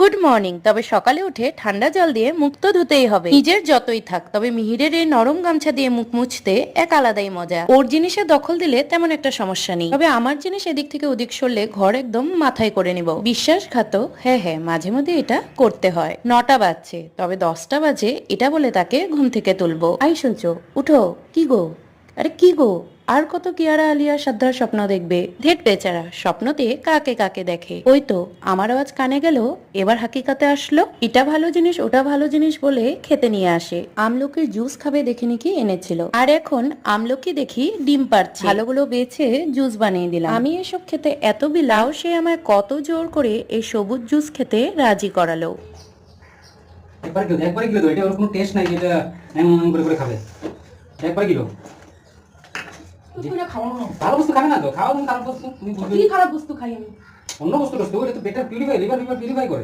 Good morning তবে সকালে উঠে ঠান্ডা জল দিয়ে মুখ তো ধুতেই হবে। নিজের যতই থাক, তবে মিহিরের এই নরম গামছা দিয়ে মুখ মুছতে এক আলাদাই মজা। ওর জিনিসে দখল দিলে তেমন একটা সমস্যা নেই। তবে আমার জিনিস এদিক থেকে ওদিক সরলে ঘর একদম মাথায় করে নিব। বিশ্বাসঘাত হ্যাঁ হ্যাঁ মাঝে মধ্যে এটা করতে হয়। নটা বাজছে, তবে দশটা বাজে এটা বলে তাকে ঘুম থেকে তুলবো। আই শুনছো, উঠো। কি গো? আরে কি গো? আর কত কিয়ারা আলিয়া সাধ্যার স্বপ্ন দেখবে? ধেট বেচারা, স্বপ্নতে কাকে কাকে দেখে? ওই তো আমার আওয়াজ কানে গেল, এবার হাকিকাতে আসলো। এটা ভালো জিনিস, ওটা ভালো জিনিস বলে খেতে নিয়ে আসে। আমলকির জুস খাবে দেখে নাকি এনেছিল। আর এখন আমলকি দেখি ডিম পারছে। ভালোগুলো বেছে জুস বানিয়ে দিলাম। আমি এসব খেতে এত বিলাও, সে আমায় কত জোর করে এই সবুজ জুস খেতে রাজি করালো। একবার কিলো একবার কিলো এটা ওর কোনো টেস্ট নাই যেটা এমন করে করে খাবে। একবার কিলো। ভালো বস্তু খাবে না তো খাওয়া তুমি খারাপ বস্তু তুমি কি খারাপ বস্তু খাই আমি অন্য বস্তু টস্তু ওটা তো পেটের পিউরিফাই লিভার লিভার পিউরিফাই করে